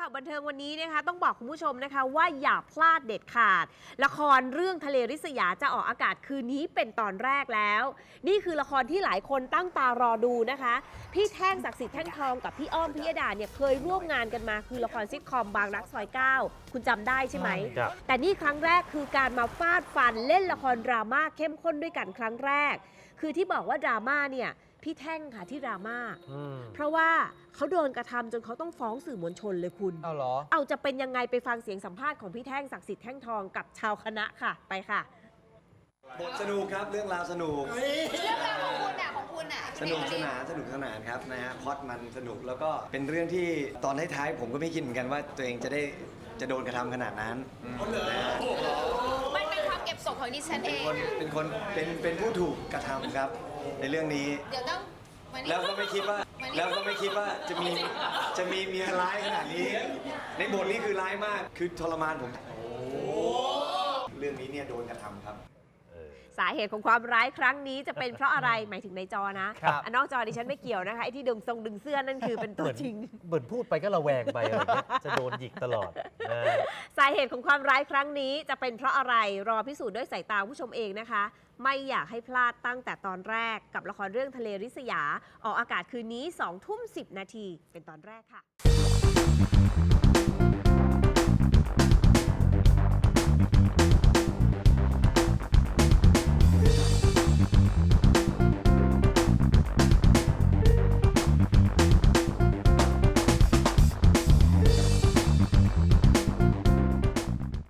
ข่าวบันเทิงวันนี้นะคะ ต้องบอกคุณผู้ชมนะคะ ว่าอย่าพลาดเด็ดขาด ละครเรื่องทะเลริษยาจะออกอากาศคืนนี้เป็นตอนแรกแล้ว นี่คือละครที่หลายคนตั้งตารอดูนะคะ พี่แท่งศักดิ์สิทธิ์แท่งทองกับพี่อ้อมพิยดาเนี่ยเคยร่วมงานกันมาคือละครซิทคอมบางรักซอย 9 คุณจำได้ใช่ไหม ครับ แต่นี่ครั้งแรกคือการมาฟาดฟันเล่นละครดราม่าเข้มข้นด้วยกันครั้งแรก คือที่บอกว่าดราม่าเนี่ย พี่แท่งค่ะที่ดราม่า อืมเพราะว่าเขาโดนกระทำจนเขาต้องฟ้องสื่อมวลชนเลยคุณ เอาเหรอ เอาจะเป็นยังไงไปฟังเสียงสัมภาษณ์ของพี่แท่งศักดิ์สิทธิ์แท่งทองกับชาวคณะค่ะไปค่ะ บทสนุกครับเรื่องราวสนุก เรื่องราวของคุณอะของคุณอะสนุกสนานสนุกสนานครับนะฮะพล็อดมันสนุกแล้วก็เป็นเรื่องที่ตอนท้ายๆผมก็ไม่คิดเหมือนกันว่าตัวเองจะได้จะโดนกระทำขนาดนั้นนะฮะ ศพของดิฉันเป็เอนงคนเป็นคนเป็นเป็นผู้ถูกกระทำครับ ในเรื่องนี้ เดี๋ยวต้องมานี่แล้วก็ไม่คิดว่าแล้วก็ไม่คิดว่าจะมีจะมีเมียร้ายขนาดนี้ ในบทนี้คือร้ายมากคือทรมานผมเรื่องนี้เนี่ยโดนกระทำครับ สาเหตุของความร้ายครั้งนี้จะเป็นเพราะอะไรหมายถึงในจอนะครับอะนอกจอดิฉันไม่เกี่ยวนะคะไอ้ที่ดึงทรงดึงเสื้อนั่นคือเป็นตัวจริง เหมือนพูดไปก็ระแวงไปอะไรเงี้ยจะโดนหยิกตลอดนะสาเหตุของความร้ายครั้งนี้จะเป็นเพราะอะไรรอพิสูจน์ด้วยสายตาผู้ชมเองนะคะ ไม่อยากให้พลาดตั้งแต่ตอนแรกกับละครเรื่องทะเลริษยา ออกอากาศคืนนี้2ทุ่ม10 นาทีเป็นตอนแรกค่ะ